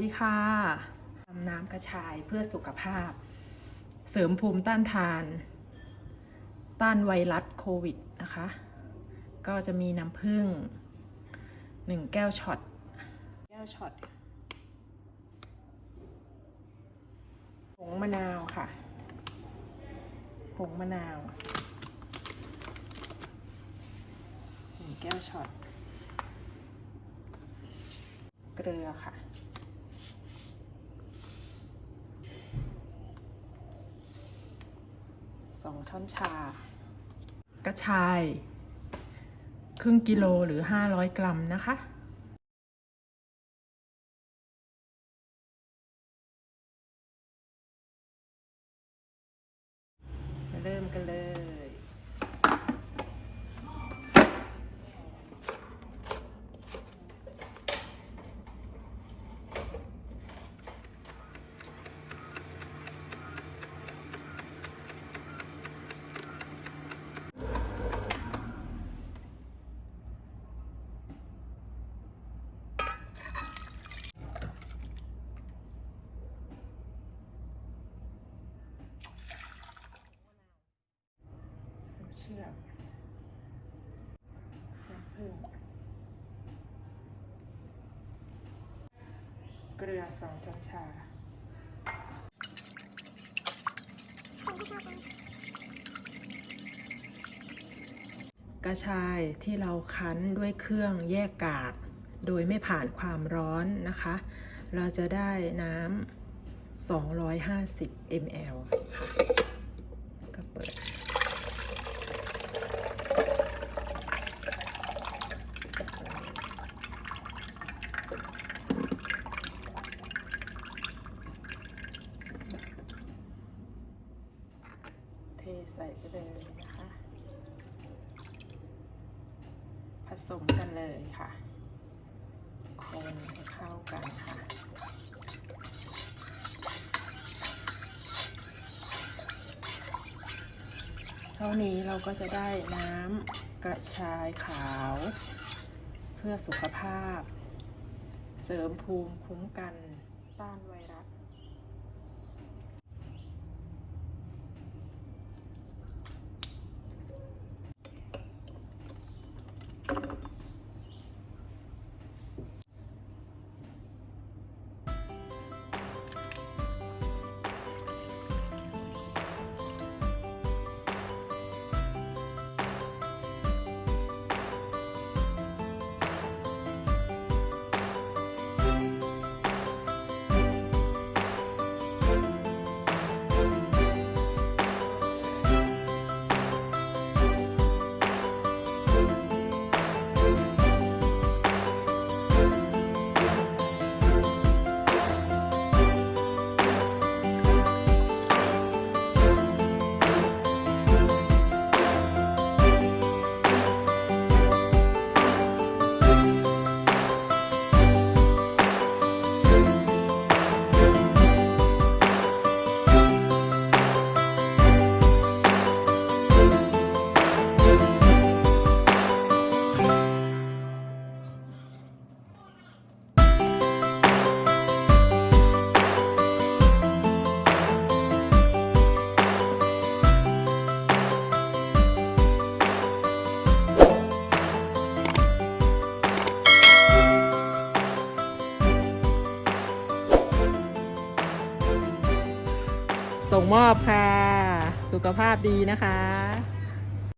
ดีค่ะทำน้ำกระชายเพื่อสุขภาพ เสริมภูมิต้านทาน ต้านไวรัสโควิดนะคะ ก็จะมีน้ำผึ้งหนึ่งแก้วช็อต แก้วช็อตผงมะนาวค่ะผงมะนาวหนึ่งแก้วช็อต เกลือค่ะ สองช้อนชา กระชาย ครึ่งกิโลหรือ 500 กรัมนะคะ เริ่มกันเลย น้ำ เชื่อมน้ำผึ้งเกลือสองช้อนชากระชายที่เราคั้นด้วยเครื่องแยกกาก โดยไม่ผ่านความร้อนนะคะ เราจะได้น้ำ250 ml ค่ะ ก็เปิด เทใส่ไปเลยนะคะ ผสมกันเลยค่ะ คนให้เข้ากันค่ะเท่านี้เราก็จะได้น้ำกระชายขาว เพื่อสุขภาพ เสริมภูมิคุ้มกันต้านไวรัส ส่งมอบค่ะ สุขภาพดีนะคะ